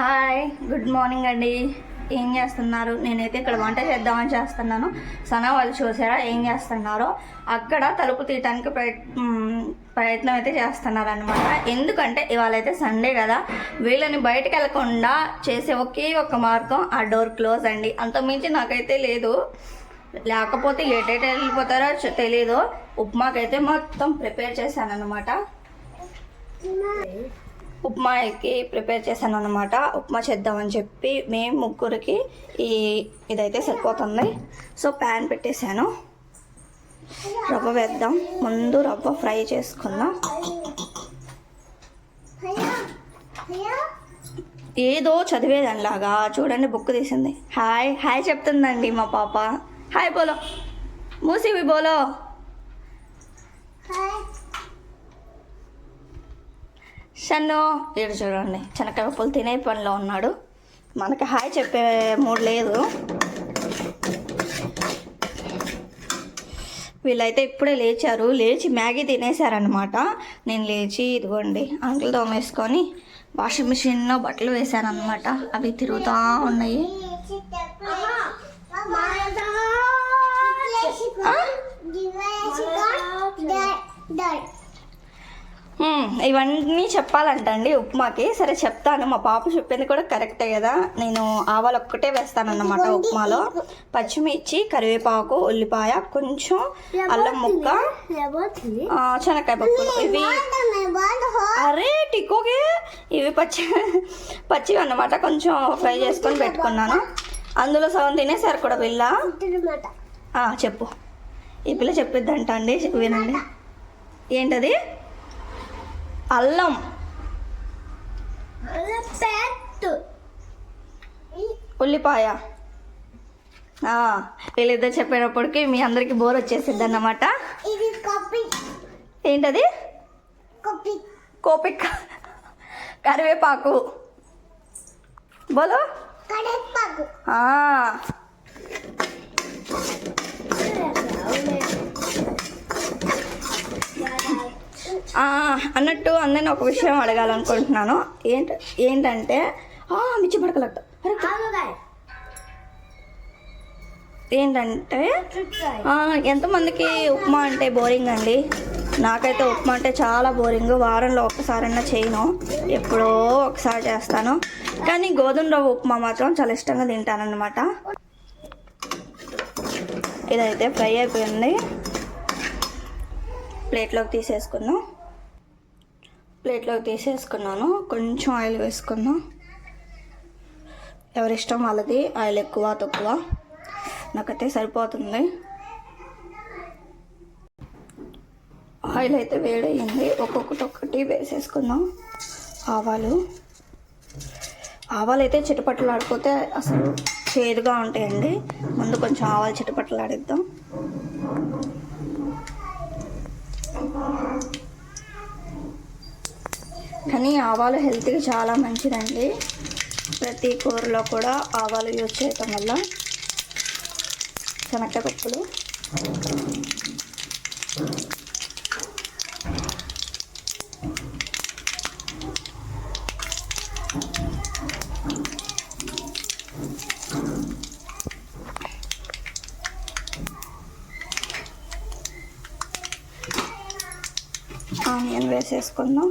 Hi good morning అండి. ఏం చేస్తున్నారు? నేనైతే ఇక్కడ వంట చేద్దామని చేస్తున్నాను. సనా వాళ్ళు చూసారా? ఏం చేస్తున్నారో? అక్కడ తలుపు తీయటానికి ప్రయత్ ప్రయత్నం అయితే చేస్తున్నారు అనమాట ఎందుకంటే ఇవాళ అయితే సండే కదా. వీళ్ళని బయటకు వెళ్ళకుండా చేసే ఒకే ఒక మార్గం ఆ డోర్ క్లోజ్ అండి. అంతకుమించి నాకైతే లేదు. లేకపోతే ఎటైతే వెళ్ళిపోతారో తెలియదు తెలీదు. ఉప్మాకైతే మొత్తం ప్రిపేర్ చేశాను అనమాట ఉప్మాకి ప్రిపేర్ చేశాను అనమాట ఉప్మా చేద్దామని చెప్పి మేము ముగ్గురికి ఈ ఇదైతే సరిపోతుంది. సో ప్యాన్ పెట్టేశాను. రవ్వ వేద్దాం. ముందు రవ్వ ఫ్రై చేసుకుందాం. ఏదో చదివేదానిలాగా చూడండి బుక్ తీసింది. హాయ్ హాయ్ చెప్తుందండి మా పాప. హాయ్ బోలో. మూసివి బోలో. షన్ను ఈడు చూడండి చెనక్కాయ పప్పులు తినే పనిలో ఉన్నాడు. మనకి హాయ్ చెప్పే మూడు లేదు. వీళ్ళైతే ఇప్పుడే లేచారు. లేచి మ్యాగీ తినేశారనమాట నేను లేచి ఇదిగోండి అంకులు తోమేసుకొని వాషింగ్ మిషన్లో బట్టలు వేశాను అనమాట అవి తిరుగుతూ ఉన్నాయి. ఇవన్నీ చెప్పాలంటండి ఉప్మాకి. సరే చెప్తాను. మా పాప చెప్పింది కూడా కరెక్టే కదా. నేను ఆవాలు ఒక్కటే వేస్తానన్నమాట ఉప్మాలో. పచ్చిమిర్చి కరివేపాకు ఉల్లిపాయ కొంచెం అల్లం ముక్క. శనక్కాయ పప్పులు ఇవి అరే టికోకి. ఇవి పచ్చి పచ్చివి అన్నమాట. కొంచెం ఫ్రై చేసుకొని పెట్టుకున్నాను. అందులో సగం తినేసారు కూడా పిల్ల. చెప్పు. ఈ పిల్ల చెప్పిద్దంట అండి వినండి ఏంటది? అల్లం ఉల్లిపాయ. వీళ్ళిద్దరు చెప్పేటప్పటికి మీ అందరికి బోర్ వచ్చేసిద్ది అన్నమాట. ఏంటది? కాపీ కోపిక్ కరివేపాకు. బోలో. కడపాకు ఆ, ఆ, అన్నట్టు అందరిని ఒక విషయం అడగాలనుకుంటున్నాను. ఏంట ఏంటంటే మిర్చి పడకలట్ట ఏంటంటే ఎంతమందికి ఉప్మా అంటే బోరింగ్ అండి నాకైతే ఉప్మా అంటే చాలా బోరింగ్. వారంలో ఒక్కసారైనా చేయను. ఎప్పుడో ఒకసారి చేస్తాను. కానీ గోధుమ రవ్వ ఉప్మా మాత్రం చాలా ఇష్టంగా తింటానన్నమాట. ఇదైతే ఫ్రై అయిపోయింది. ప్లేట్లోకి తీసేసుకుందాం. ప్లేట్లోకి తీసేసుకున్నాను. కొంచెం ఆయిల్ వేసుకుందాం. ఎవరిష్టం వాళ్ళది ఆయిల్ ఎక్కువ తక్కువ. నాకైతే సరిపోతుంది. ఆయిల్ అయితే వేడయింది. ఒక్కొక్కటి ఒక్కటి వేసేసుకుందాం. ఆవాలు. ఆవాలు అయితే చిటపట్లు ఆడిపోతే అసలు చేదుగా ఉంటాయండి. ముందు కొంచెం ఆవాలు చిటపట్లు ఆడిద్దాం కానీ ఆవాలు హెల్త్కి చాలా మంచిదండి. ప్రతి కూరలో కూడా ఆవాలు యూజ్ చేయటం వల్ల. శనగ పప్పులు ఆనియన్ వేసేసుకుందాం.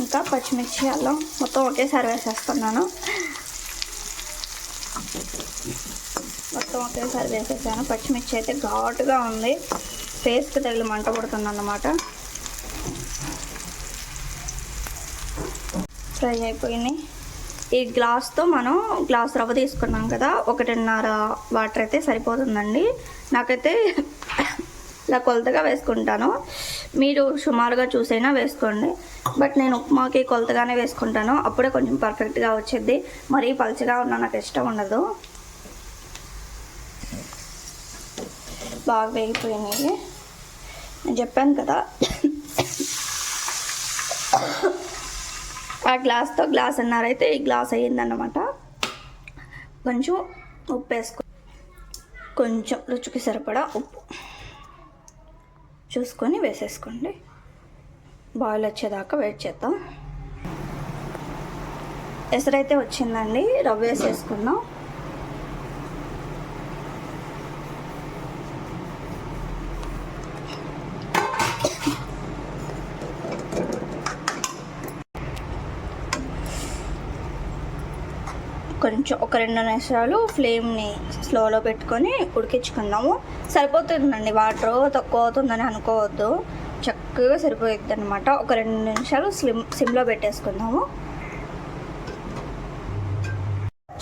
ఇంకా పచ్చిమిర్చి అల్లం మొత్తం ఒకేసారి వేసేస్తున్నాను. మొత్తం ఒకేసారి వేసేసాను. పచ్చిమిర్చి అయితే ఘాటుగా ఉంది. ఫేస్కి తగిలి మంట పడుతుంది అన్నమాట ఫ్రై అయిపోయినాయి ఈ గ్లాస్తో మనం గ్లాస్ రవ్వ తీసుకున్నాం కదా ఒకటిన్నర వాటర్ అయితే సరిపోతుందండి. నాకైతే ఇలా కొలతగా వేసుకుంటాను. మీరు సుమారుగా చూసైనా వేసుకోండి. బట్ నేను ఉప్మాకి కొలతగానే వేసుకుంటాను. అప్పుడే కొంచెం పర్ఫెక్ట్గా వచ్చేది మరీ పలుచగా ఉన్న నాకు ఇష్టం ఉండదు. బాగా వేగిపోయినాయి. నేను చెప్పాను కదా. ఆ గ్లాస్తో గ్లాస్ అన్నారైతే ఈ గ్లాస్ అయ్యిందన్నమాట. కొంచెం ఉప్పు వేసుకో కొంచెం రుచికి సరిపడా ఉప్పు. చూసుకొని వేసేసుకోండి. బాయిల్ వచ్చేదాకా వెయిట్ చేద్దాం. ఎసరైతే వచ్చిందండి రవ్వ వేసేసుకుందాం. కొంచెం ఒక రెండు నిమిషాలు ఫ్లేమ్ని స్లోలో పెట్టుకొని ఉడికించుకుందాము. సరిపోతుందండి వాటర్ తక్కువ అవుతుందని అనుకోవద్దు. చక్కగా సరిపోతుంది అనమాట ఒక రెండు నిమిషాలు స్లిమ్ సిమ్లో పెట్టేసుకుందాము.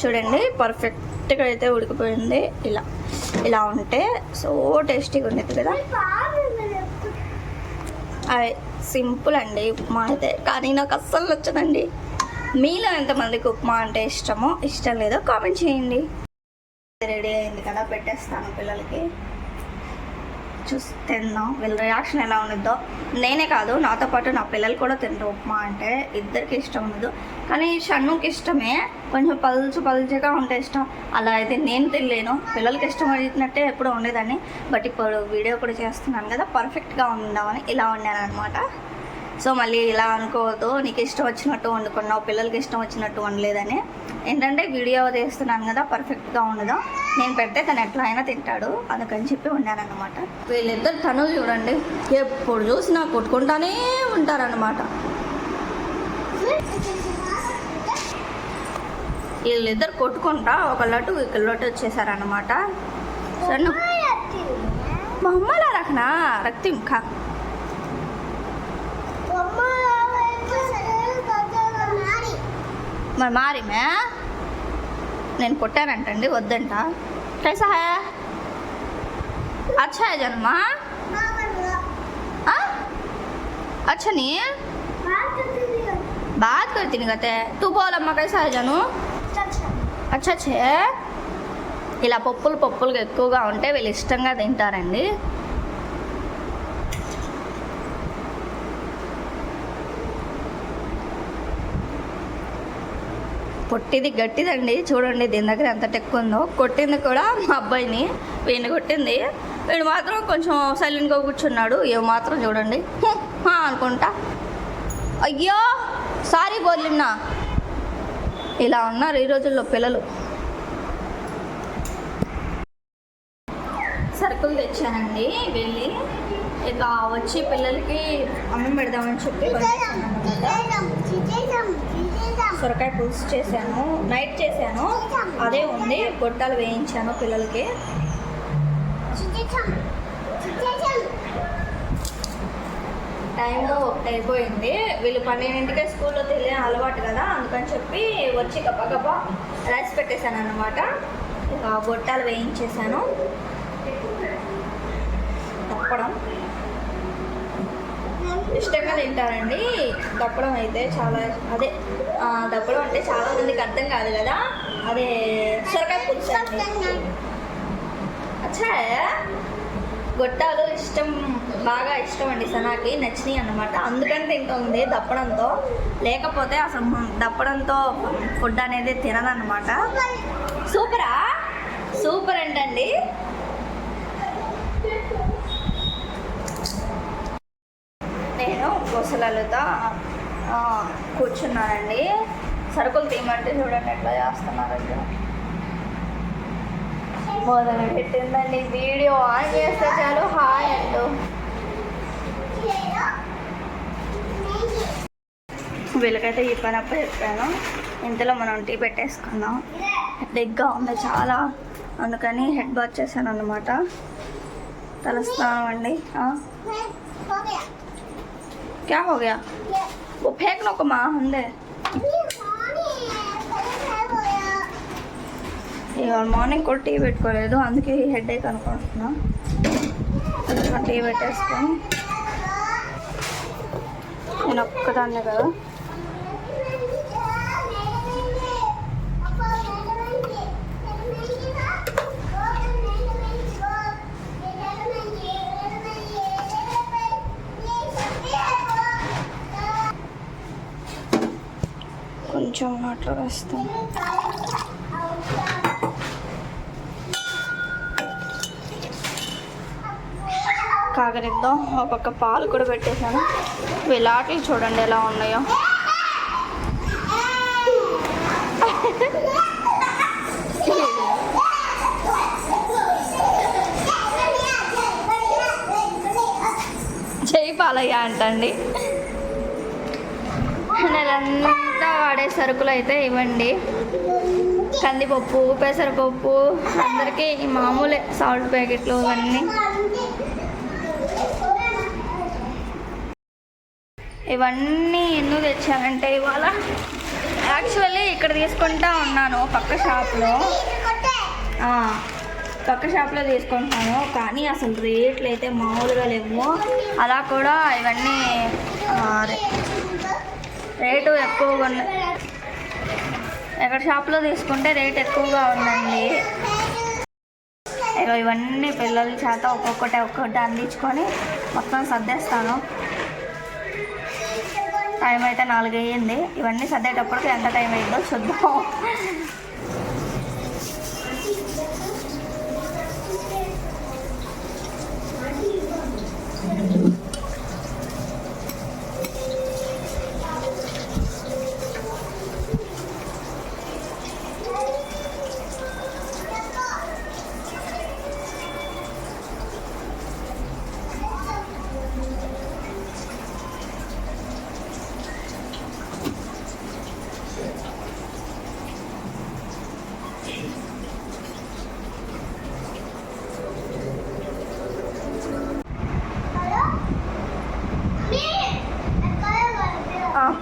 చూడండి పర్ఫెక్ట్గా అయితే ఉడికిపోయింది. ఇలా ఇలా ఉంటే సో టేస్టీగా ఉండేది కదా. అది సింపుల్ అండి ఉప్మా అయితే. కానీ నాకు అస్సలు నచ్చదండి. మీలో ఎంతమందికి ఉప్మా అంటే ఇష్టమో ఇష్టం లేదో కామెంట్ చేయండి. రెడీ అయింది కదా పెట్టేస్తాను పిల్లలకి. చూసి తిందాం. వీళ్ళ రియాక్షన్ ఎలా ఉండిద్దో నేనే కాదు నాతో పాటు నా పిల్లలు కూడా తింటారు ఉప్మా అంటే. ఇద్దరికి ఇష్టం ఉండదు. కానీ షణ్ముకి ఇష్టమే. కొంచెం పలుచు పలుచగా ఉంటే ఇష్టం. అలా అయితే నేను తినలేను. పిల్లలకి ఇష్టం అయినట్టే ఎప్పుడూ ఉండేదాన్ని. బట్ ఇప్పుడు వీడియో కూడా చేస్తున్నాను కదా పర్ఫెక్ట్గా ఉందామని ఇలా ఉన్నాను అనమాట సో మళ్ళీ ఇలా అనుకోవద్దు నీకు ఇష్టం వచ్చినట్టు వండుకున్నావు పిల్లలకి ఇష్టం వచ్చినట్టు వండలేదని. ఏంటంటే వీడియో తీస్తున్నాను కదా పర్ఫెక్ట్గా ఉండదు. నేను పెడితే తను ఎట్లా అయినా తింటాడు అందుకని చెప్పి వండాను వీళ్ళిద్దరు తనులు చూడండి ఎప్పుడు చూసినా కొట్టుకుంటానే ఉంటారనమాట వీళ్ళిద్దరు కొట్టుకుంటా ఒక లడ్డు ఒక లడ్డు వచ్చేసారనమాట మా బొమ్మలా రకనా? రక్తి ఇంకా మరి మారి మే నేను కొట్టానంటండి వద్దంట కైసా హై अच्छा है जन्मा हाँ? अच्छा नहीं है बात करती नहीं कहते तू बोल अम्मा कैसा है जानू అచ్చా ఛే ఇలా పప్పులు పప్పులుగా ఎక్కువగా ఉంటే వీళ్ళు ఇష్టంగా తింటారండి పొట్టిది గట్టిదండి. చూడండి దీని దగ్గర ఎంత టెక్కు ఉందో. కొట్టింది కూడా మా అబ్బాయిని. వీడిని కొట్టింది. వీడు మాత్రం కొంచెం సైలెంట్గా కూర్చున్నాడు. ఏం మాత్రం చూడండి. అనుకుంటా. అయ్యో! సారీ బోర్లిన్నా ఇలా ఉన్నారు ఈ రోజుల్లో పిల్లలు. సరుకులు తెచ్చానండి. వెళ్ళి ఇక వచ్చి పిల్లలకి అన్నం పెడదామని చెప్పి సొరకాయ పులుసు చేశాను నైట్ చేశాను. అదే ఉంది గొట్టాలు వేయించాను పిల్లలకి. టైం ఒకటి అయిపోయింది వీళ్ళు పన్నెండింటికే స్కూల్లో తెలియని అలవాటు కదా అందుకని చెప్పి వచ్చి గప్ప గప్ప రైస్ పెట్టేశాను అనమాట గొట్టాలు వేయించేశాను. తప్పడం. ఇష్టంగా తింటారండి. దప్పడం అయితే చాలా అదే దప్పడం అంటే చాలా మందికి అర్థం కాదు కదా. అదే సొరకాయ పులుసు అచ్చా గొట్టాలు ఇష్టం బాగా ఇష్టం అండి సనాకి నచ్చినాయి అన్నమాట. అందుకని తింటుంది దప్పడంతో. లేకపోతే అసలు దప్పడంతో ఫుడ్ అనేది తినదన్నమాట. సూపరా? సూపర్ అండి. నేను కూర్చున్నానండి సరుకులు తీయమంటే చూడండి ఎట్లా చేస్తున్నారండి. మొదలు పెట్టిందండి. వీడియో ఆన్ చేస్తే చాలు. Hi and. వీళ్ళకైతే ఈ పని అప్పుడు చెప్పాను. ఇంతలో మనం టీ పెట్టేసుకుందాం. డిగ్గా ఉంది చాలా. అందుకని హెడ్ బాత్ చేశాను అనమాట తలస్నానం అండి ఆ, క్యా హో గయా ఓ ఫేక్ నొక్క మా ఉందే ఇవాళ మార్నింగ్ కూడా టీ పెట్టుకోలేదు అందుకే హెడ్ ఏక్ అనుకుంటున్నా టీ పెట్టేసుకొని నేను ఒక్కదాన్నే కదా ఫోటో వేస్తాను కాగనిద్దాం ఒక పాలు కూడా పెట్టేశాను. వీళ్ళ చూడండి ఎలా ఉన్నాయో. చేయి పాలయ్యా అంటండి. నేను నెలంతా వాడే సరుకులు అయితే ఇవ్వండి. కందిపప్పు పెసరపప్పు అందరికీ మామూలే సాల్ట్ ప్యాకెట్లు ఇవన్నీ. ఇవన్నీ ఎందుకు తెచ్చానంటే ఇవాళ యాక్చువల్లీ ఇక్కడ తీసుకుంటా ఉన్నాను పక్క షాప్లో. పక్క షాప్లో తీసుకుంటాను కానీ అసలు రేట్లు అయితే మామూలుగా లేవు. అలా కూడా ఇవన్నీ రేటు ఎక్కువగా ఉన్నాయి. ఎక్కడ షాప్లో తీసుకుంటే రేట్ ఎక్కువగా ఉందండి. ఇక ఇవన్నీ పిల్లల చేత ఒక్కొక్కటి ఒక్కొక్కటి అందించుకొని మొత్తం సర్దేస్తాను. టైం అయితే నాలుగు అయ్యింది ఇవన్నీ సర్దేటప్పటికి ఎంత టైం అయిందో చూద్దాం.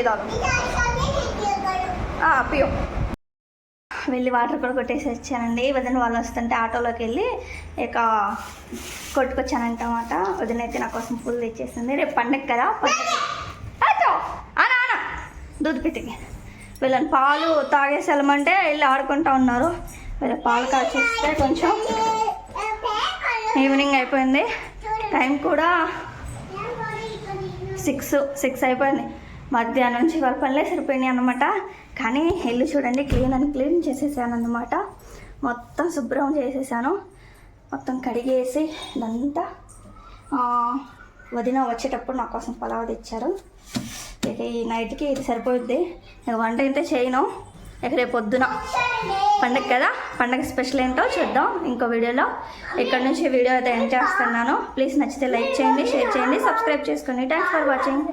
పీదాలు పియో. వెళ్ళి వాటర్ కూడా కొట్టేసి వచ్చానండి. వదిన వాళ్ళు వస్తుంటే ఆటోలోకి వెళ్ళి ఇక కొట్టుకొచ్చానంటమాట. వదిన అయితే నా కోసం పూలు తెచ్చేసింది. రేపు పండగ కదా. పండగ ఆనా దూద్ పితికి వీళ్ళని పాలు తాగేసి వెళ్ళమంటే వెళ్ళి ఆడుకుంటా ఉన్నారు. వీళ్ళ పాలు కాచేస్తే కొంచెం ఈవినింగ్ అయిపోయింది. టైం కూడా సిక్స్ సిక్స్ అయిపోయింది. మధ్యాహ్నం నుంచి వాళ్ళ పనులే సరిపోయినాయి అనమాట కానీ ఇల్లు చూడండి క్లీన్ అని క్లీన్ చేసేసాను అనమాట మొత్తం శుభ్రం చేసేసాను. మొత్తం కడిగేసి ఇదంతా వదిన వచ్చేటప్పుడు నా కోసం పలావ్ తెచ్చారు. ఇక ఈ నైట్కి ఇది సరిపోయింది ఇక వంట అయితే చేయను. ఇక రేపు పొద్దున పండగ కదా పండగ స్పెషల్ ఏంటో చూద్దాం ఇంకో వీడియోలో. ఇక్కడ నుంచి వీడియో అయితే ఎండ్ చేస్తున్నాను. ప్లీజ్ నచ్చితే లైక్ చేయండి షేర్ చేయండి సబ్స్క్రైబ్ చేసుకోండి. Thanks for watching